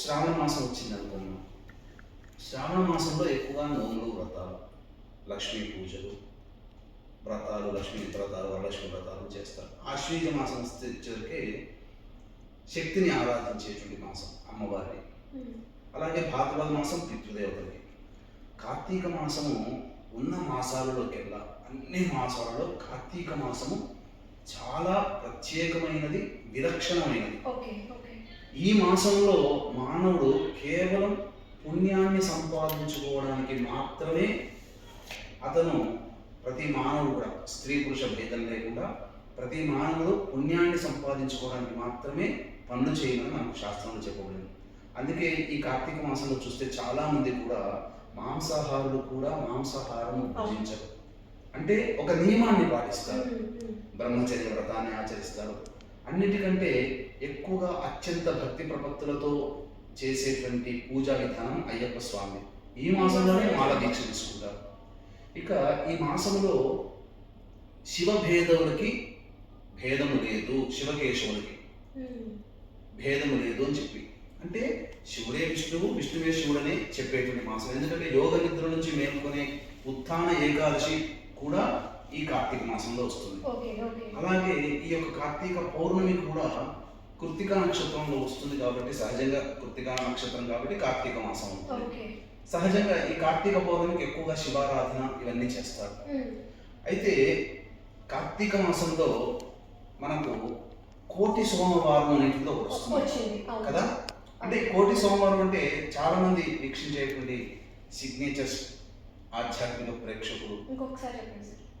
శ్రావణ మాసం వచ్చింది అనుకున్నాం శ్రావణ మాసంలో ఎక్కువగా నోములు వ్రతాలు లక్ష్మీ పూజలు వ్రతాలు లక్ష్మీ వ్రతాలు వరలక్ష్మి వ్రతాలు చేస్తారు. ఆశ్వీజ మాసం వచ్చేసరికి శక్తిని ఆరాధించేటువంటి మాసం అమ్మవారిని అలాగే భాద్రపద మాసం పితృదేవతలకి కార్తీక మాసము ఉన్న మాసాలలోకెల్లా అన్ని మాసాలలో కార్తీక మాసము చాలా ప్రత్యేకమైనది విలక్షణమైనది. ఈ మాసంలో మానవుడు కేవలం పుణ్యాన్ని సంపాదించుకోవడానికి మాత్రమే అతను ప్రతి మానవుడు కూడా స్త్రీ పురుష భేదం లేకుండా ప్రతి మానవుడు పుణ్యాన్ని సంపాదించుకోవడానికి మాత్రమే పనులు చేయమని మనకు శాస్త్రంలో చెప్పబడింది. అందుకే ఈ కార్తీక మాసంలో చూస్తే చాలా మంది కూడా మాంసాహారులు కూడా మాంసాహారం భుజించరు అంటే ఒక నియమాన్ని పాటిస్తారు. బ్రహ్మచర్య వ్రతాన్ని ఆచరిస్తారు. అన్నిటికంటే ఎక్కువగా అత్యంత భక్తి ప్రపత్తులతో చేసేటువంటి పూజా విధానం అయ్యప్ప స్వామి. ఈ మాసంలోనే మాల దీక్ష తీసుకుంటారు ఇక ఈ మాసంలో శివ భేదవులకి భేదము లేదు శివకేశవులకి భేదము లేదు అని చెప్పి. అంటే శివుడే విష్ణువు విష్ణువే శివుడనే చెప్పేటువంటి మాసం. ఎందుకంటే యోగ నిద్ర నుంచి మేల్కొనే ఉత్థాన ఏకాదశి కూడా ఈ కార్తీక మాసంలో వస్తుంది. అలాగే ఈ యొక్క కార్తీక పౌర్ణమి కూడా కృత్తికా నక్షత్రంలో వస్తుంది కాబట్టి సహజంగా కృత్తికా నక్షత్రం కాబట్టి కార్తీక మాసం సహజంగా ఈ కార్తీక పౌర్ణమికి ఎక్కువగా శివారాధన ఇవన్నీ చేస్తారు. అయితే కార్తీక మాసంలో మనకు కోటి సోమవారం ఒకటి వస్తుంది. కదా? అంటే కోటి సోమవారం అంటే చాలా మంది వీక్షించేటువంటి సిగ్నేచర్స్ ఆధ్యాత్మిక ప్రేక్షకులు. ఇంకొకసారి